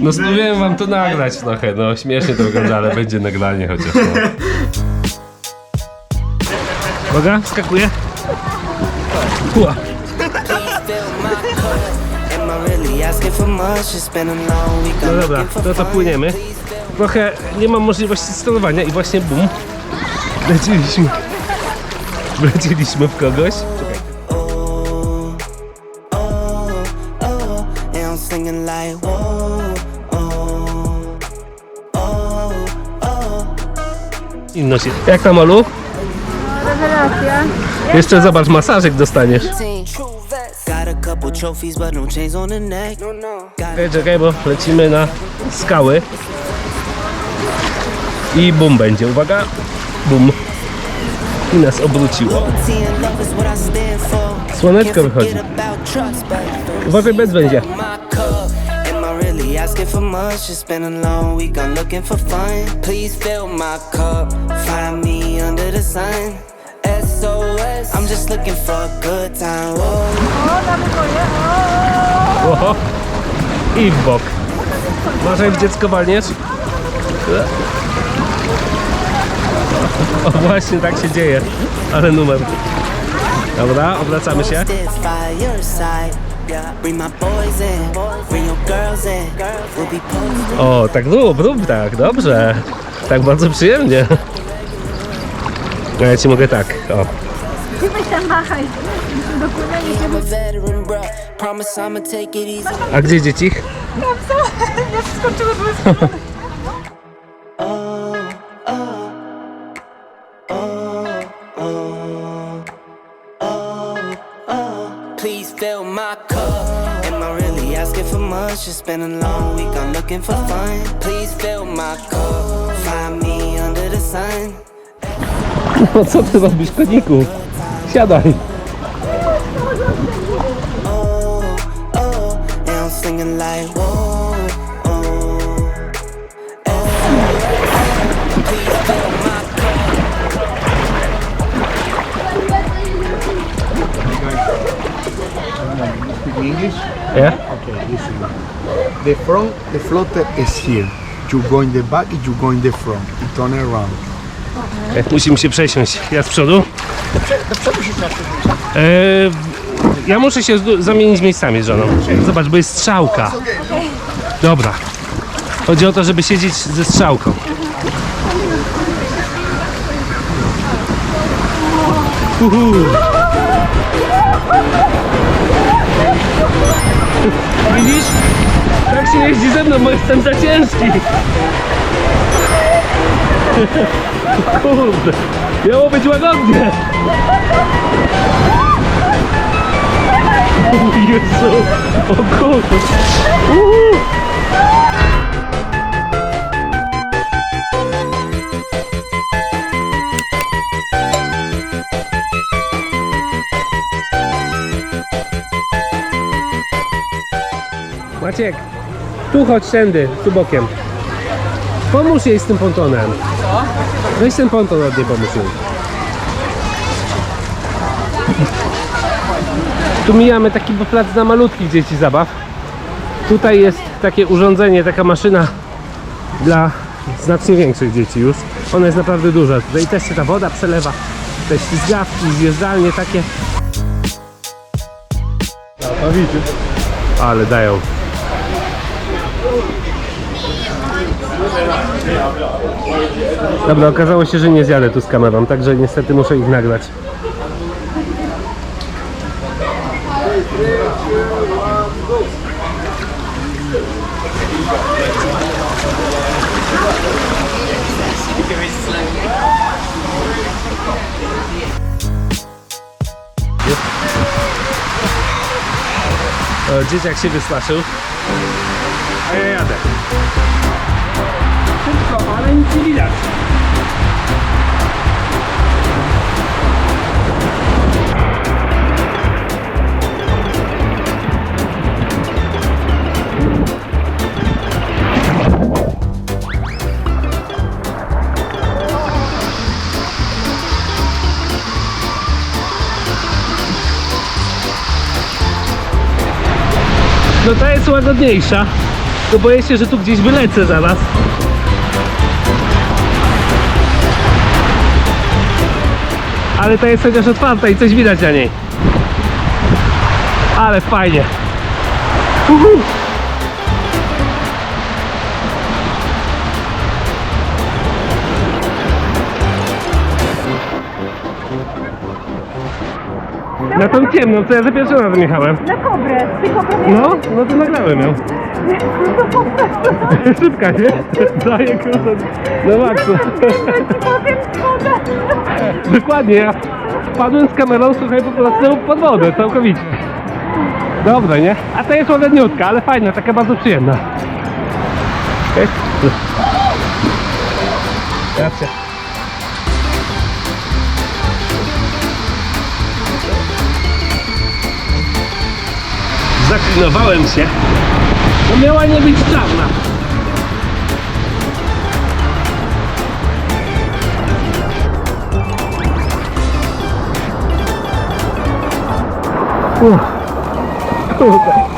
No spróbujemy wam to nagrać trochę, no śmiesznie to wygląda, ale będzie nagranie chociaż. No. Uwaga, skakuje. Ua. No dobra, to to płyniemy. Trochę nie mam możliwości sterowania i właśnie bum. Leciliśmy. Wleciliśmy w kogoś. Inno się. Jak tam Olu? Rewelacja. Jeszcze zobacz, masażek dostaniesz. No. No, no. Czekaj, czekaj, bo lecimy na skały. I bum będzie, uwaga. Bum. I nas obróciło. Słoneczko wychodzi. Uważaj, bez będzie. asking for much? It's been a long week. I'm looking for fun. Please fill my cup. Find me under the sun. SOS. I'm just looking for a good time. Whoa. O, Oho. I w bok. Uważaj, w dziecko walniesz. O, właśnie tak się dzieje. Ale numer. Dobra, obracamy się. Stick by your side. Yeah. Bring my boys in. Bring your girls in. We'll be posted. O, tak rób, rób tak, dobrze. Tak bardzo przyjemnie. A ja ci mogę tak, o. ty weź tam machaj. Dopłynęli się, I'm a veteran, bruh. Promise I'ma take it easy. A gdzie dzieci? bo co? Ja wskoczyły, były skoczone. Please fill my cup. Am I really asking for much? It's been a long week. I'm looking for fun. Please fill my cup. Find me under the sun. No co ty robisz, koniku? Siadaj. And I'm singing like whoa. Please fill my cup. Speak English? Ja? Okay, listen. The front, the floater is here. You go in the back, you go in the front. You turn around. E, Musimy się przesiąść. Ja z przodu. E, ja muszę się zamienić miejscami z żoną. Zobacz, bo jest strzałka. Dobra. Chodzi o to, żeby siedzieć ze strzałką. Uhu. Widzisz? Tak się jeździ ze mną, bo jestem za ciężki. Kurde, miało być łagodnie. O Jezu, o kurde. Uhu. Maciek, tu chodź tędy, tu bokiem. Pomóż jej z tym pontonem. Weź ten ponton od niej, pomóż jej. Tu mijamy taki plac dla malutkich dzieci zabaw. Tutaj jest takie urządzenie, taka maszyna dla znacznie większych dzieci już. Ona jest naprawdę duża. Tutaj też się ta woda przelewa. Te ślizgawki, zjeżdżalnie takie. A widzisz? Ale dają. Dobra, okazało się, że nie zjadę tu z kamerą, także niestety muszę ich nagrać. O, dzieciak się wystraszył. A ja jadę szybko, ale nic nie widać. No ta jest łagodniejsza, to boję się, że tu gdzieś wylecę zaraz. Ale ta jest chociaż otwarta i coś widać na niej. Ale fajnie. Uhu. Na tą ciemną, co ja za pierwszym razem jechałem. Na kobrę. Ty kobrę No, no to nagrałem ją. Szybka, nie? Daję kurde. No maksu. powiem woda. Dokładnie, ja wpadłem z kamerą, słuchaj, po prostu pod wodę, całkowicie. Dobra, nie? A ta jest ładniutka, ale fajna, taka bardzo przyjemna. Racja. Zaklinowałem się. No miała nie być czarna.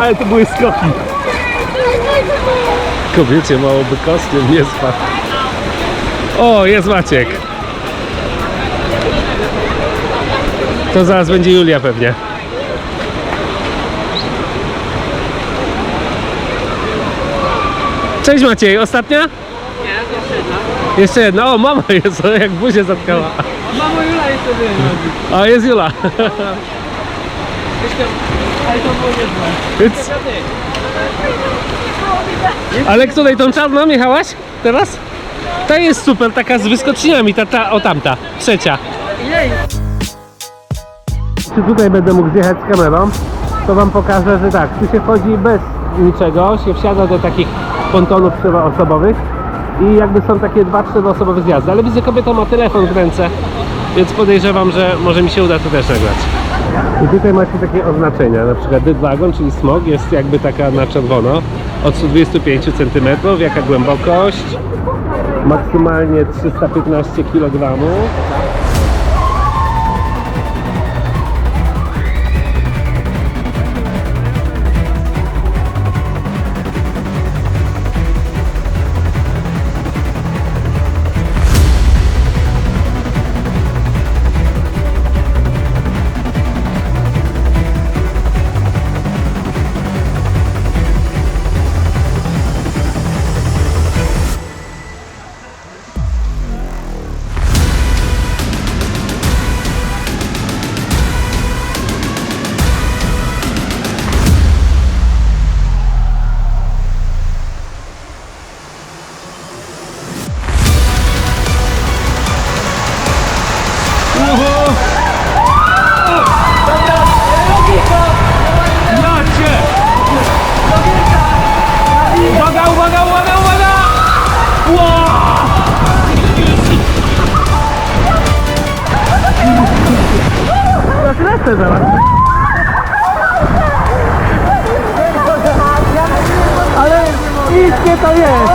Ale to były skoki. Kobiecie mało by kostium nie spadł. O, jest Maciek. To zaraz będzie Julia pewnie. Cześć Maciej, ostatnia? Nie, jeszcze jedna. Jeszcze jedna, o mama jest, jak buzię zatkała. Mamo Jula jeszcze wiem. A jest Jula. Więc... Ale której tą czarną jechałaś teraz? Ta jest super, taka z wyskoczniami, ta, ta, o tamta, trzecia. Czy tutaj będę mógł zjechać z kamerą, to wam pokażę, że tak, tu się chodzi bez niczego, się wsiada do takich pontonów czteroosobowych i jakby są takie dwa czteroosobowe zjazdy, ale widzę kobieta ma telefon w ręce, więc podejrzewam, że może mi się uda to też nagrać. I tutaj macie takie oznaczenia, na przykład dydwagon, czyli smog jest jakby taka na czerwono, od 125 cm, jaka głębokość, maksymalnie 315 kg. Niskie to jest!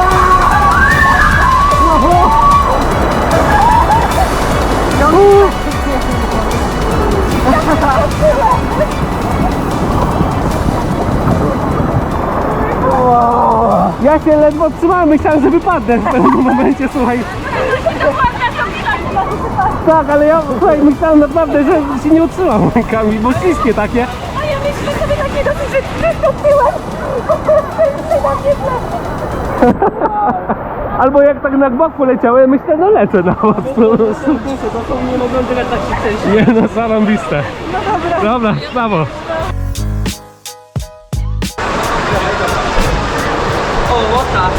Ja się ledwo trzymałem, myślałem, że wypadnę w pewnym momencie, słuchaj. Tak, ale ja, słuchaj, myślałem naprawdę, że się nie utrzymam rękami, bo śliskie takie. A ja myślę sobie takie dosyć, że przystąpiłem. na mnie Albo jak tak na boku leciałem, myślę, no lecę na po prostu. To są nie mogą tyle tak się. Nie no, zarąbiste. No dobra. Dobra, brawo. O, łota.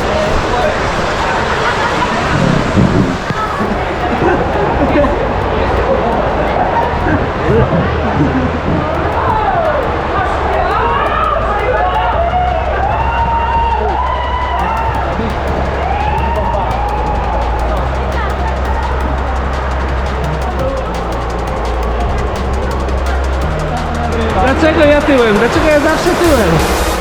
Dlaczego ja tyłem? Dlaczego ja zawsze tyłem?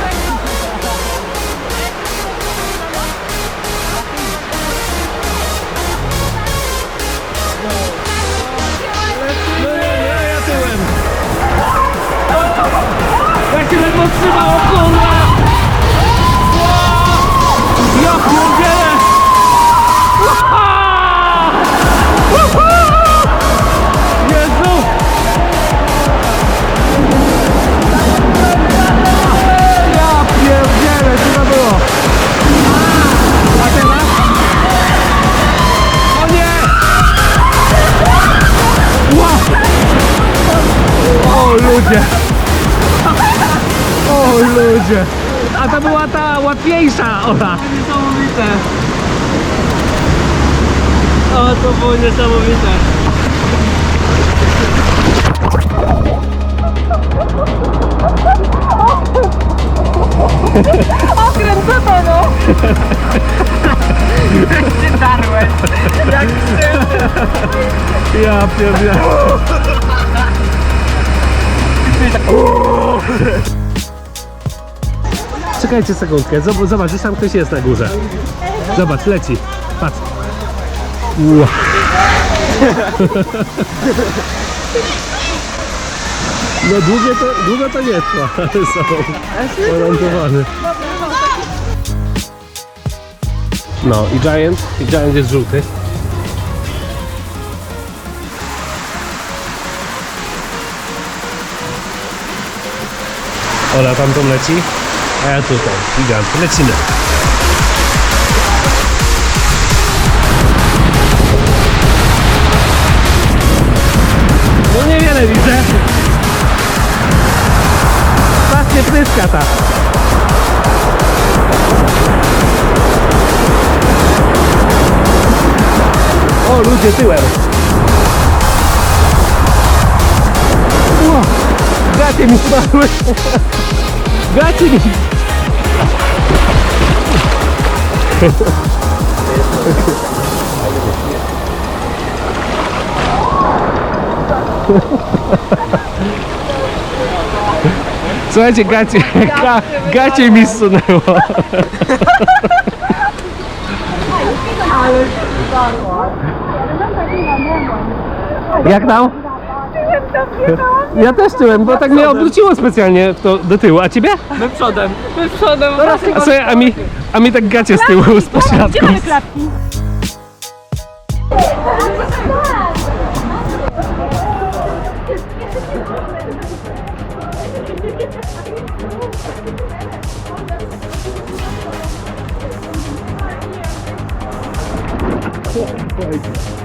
Było niesamowite. Okręt, to no? Ty darłeś. Jak Ja pierdolę. Czekajcie sekundkę, Zob- zobacz, już tam ktoś jest na górze. Zobacz, leci. Patrz. Ua. No długo to, długo to nie trwa, ale są orientowane. No i Giant, i Giant jest żółty. Ola tamtą leci, a ja tutaj, gigant, lecimy. No niewiele widzę. Patrzcie, pryska ta. O, ludzie tyłem. Ło, gacie mi spadły. Gacie mi. Słuchajcie, gacie, ga, gacie mi zsunęło. Jak tam? Ja też tyłem, bo tak mnie obróciło specjalnie w to do tyłu, a ciebie? My przodem. My przodem. A, sobie, a, mi, a mi tak gacie z tyłu, z pośladką. Gdzie mamy klapki? Jezu,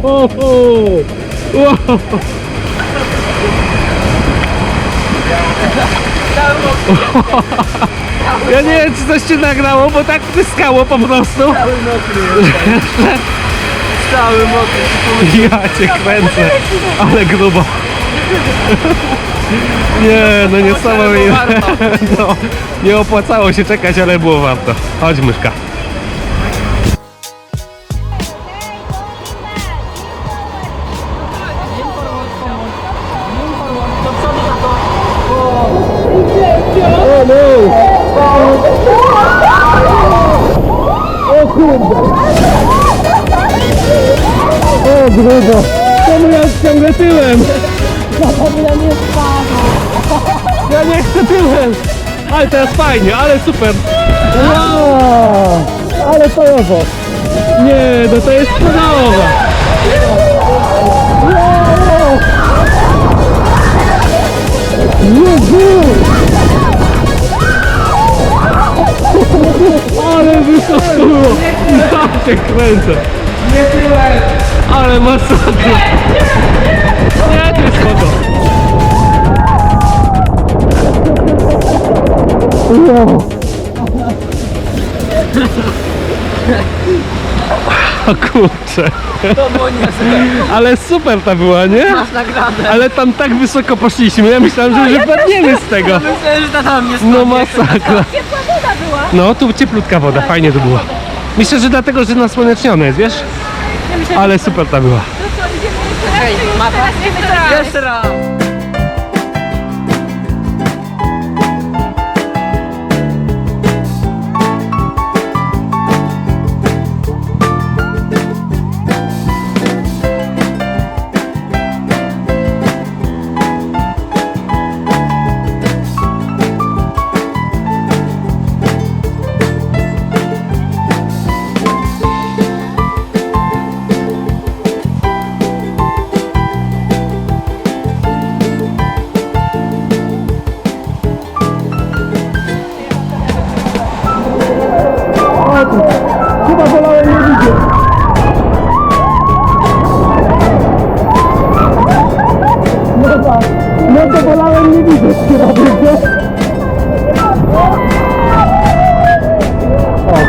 Wow. Ja nie wiem, czy coś się nagrało, bo tak pryskało po prostu. Cały mokry. Ja cię kręcę, ale grubo. Nie, no niesamowite. No, nie opłacało się czekać, ale było warto. Chodź myszka. Fajnie, ale super! Wow! Ale tojowo! Nie, no to jest pedałowa! Jezu! Ale wysoko było! Ja cię kręcę! Nie tyłem. Ale masakra! Nie, to jest spoko! Wow. O kurczę. To było niezłe. Ale super ta była, nie? Masz nagradę. Ale tam tak wysoko poszliśmy, ja myślałem, że już wypadniemy z tego. Myślałem, że ta tam jest. No masakra. Ciepła woda była. No, tu cieplutka woda, fajnie to było. Myślę, że dlatego, że nasłonecznione jest, wiesz? Ale super ta była. Hej, mapa. Teraz wiemy co robić. Jeszcze raz.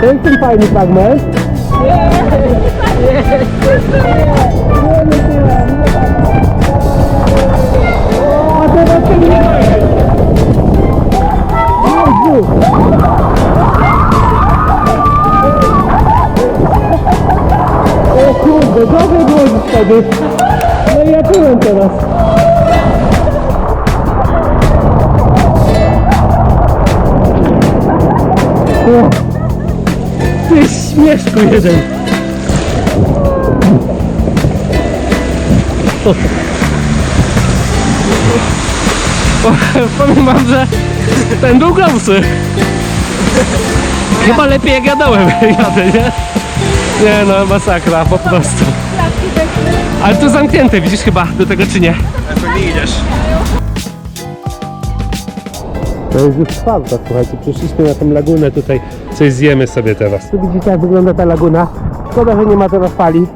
Ten fajny fragment. A teraz ten nie! O kurde, dobrze było wtedy. No i ja czułem teraz. O, ty śmieszku jeden. O, powiem wam, że ten był gorszy. Chyba lepiej jak jadałem jadę, nie? Nie no, masakra, po prostu. Ale to zamknięte, widzisz chyba do tego czy nie? Pewnie idziesz. To jest już czwarta, słuchajcie, przyszliśmy na tą lagunę tutaj, coś zjemy sobie teraz. Tu widzicie jak wygląda ta laguna. Szkoda, że nie ma teraz fali.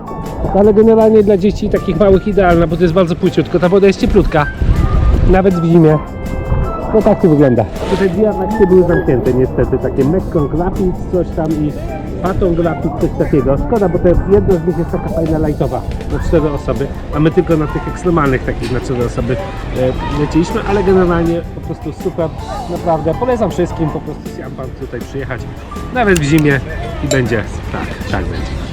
Ale generalnie dla dzieci takich małych idealna, bo to jest bardzo płyciutko. Ta woda jest cieplutka. Nawet w zimie. No tak to wygląda. Tutaj dwie atrakcje były zamknięte niestety, takie Mekong Rapids, coś tam i Patong Rapids, coś takiego. Szkoda, bo to jedna z nich jest taka fajna lightowa na cztery osoby, a my tylko na tych ekstremalnych takich na cztery osoby e, leciliśmy, ale generalnie po prostu super, naprawdę. Polecam wszystkim po prostu z Jampan tutaj przyjechać, nawet w zimie i będzie, tak, tak będzie.